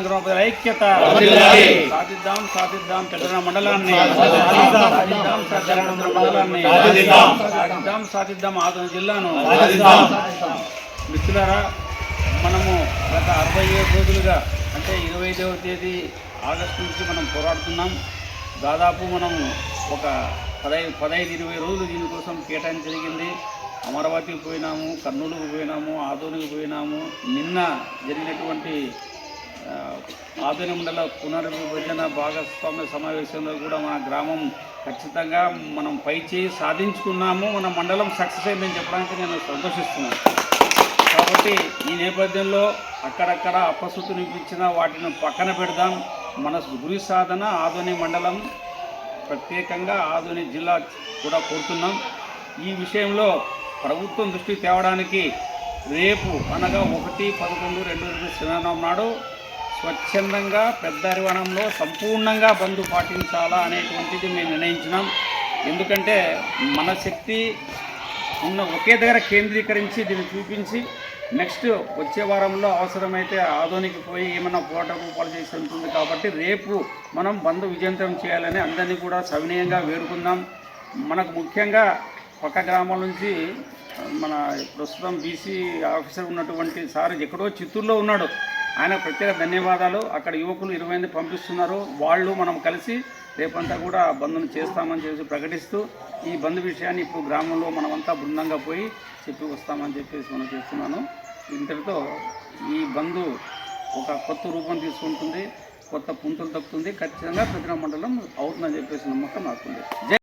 గ్రామ ప్రజల ఐక్యత. సాధిద్దాం సాధిద్దాం పెద్దన మండలాన్ని సాధిద్దాం. మండలాన్ని సాధిద్దాం. సాధిద్దాం ఆదరణ జిల్లాను. మిత్రులారా మనము గత అరవై ఏడు రోజులుగా అంటే ఇరవై ఐదవ తేదీ ఆగస్టు నుంచి మనం పోరాడుతున్నాం దాదాపు మనం ఒక పదహైదు పదహైదు ఇరవై రోజులు దీనికోసం కేటాయించ జరిగింది అమరావతికి పోయినాము కర్నూలుకు పోయినాము ఆదోనికి పోయినాము నిన్న జరిగినటువంటి ఆధునిక మండల పునర్విభజన భాగస్వామ్య సమావేశంలో కూడా మన గ్రామం ఖచ్చితంగా మనం పై చేయి సాధించుకున్నాము. మన మండలం సక్సెస్ అయిందని చెప్పడానికి నేను సంతోషిస్తున్నాను. కాబట్టి ఈ నేపథ్యంలో అక్కడక్కడ అపశృతి నిపించిన వాటిని పక్కన పెడదాం. మన గురి సాధన ఆధునిక మండలం ప్రత్యేకంగా ఆధునిక జిల్లా కూడా కోరుతున్నాం. ఈ విషయంలో ప్రభుత్వం దృష్టి తేవడానికి రేపు అనగా ఒకటి పదకొండు రెండు వేల శనివారం నాడు స్వచ్ఛందంగా పెద్ద అరివనంలో సంపూర్ణంగా బంధు పాటించాలా అనేటువంటిది మేము నిర్ణయించినాం. ఎందుకంటే మన శక్తి ఉన్న ఒకే దగ్గర కేంద్రీకరించి దీన్ని చూపించి నెక్స్ట్ వచ్చే వారంలో అవసరమైతే ఆదోనికి పోయి ఏమైనా పోరాట రూపాలు చేసి ఉంటుంది కాబట్టి రేపు మనం బంధు విజయంతం చేయాలని అందరినీ కూడా సవినయంగా వేడుకుందాం. మనకు ముఖ్యంగా పక్క గ్రామాల నుంచి మన ప్రస్తుతం బీసీ ఆఫీసర్ ఉన్నటువంటి సార్ ఎక్కడో చిత్తూరులో ఉన్నాడు. ఆయన ప్రత్యేక ధన్యవాదాలు. అక్కడ యువకులు ఇరవై మంది పంపిస్తున్నారు. వాళ్ళు మనం కలిసి రేపంతా కూడా బంద్ను చేస్తామని చెప్పి ప్రకటిస్తూ ఈ బంధు విషయాన్ని ఇప్పుడు గ్రామంలో మనమంతా బృందంగా పోయి చెప్పి వస్తామని చెప్పేసి మనం చేస్తున్నాను ఇంతటితో ఈ బంధు ఒక కొత్త రూపం తీసుకుంటుంది. కొత్త పుంతలు తప్పుతుంది ఖచ్చితంగా ప్రతిన మండలం అవుతుందని చెప్పేసి నమ్మకం నాకుంది.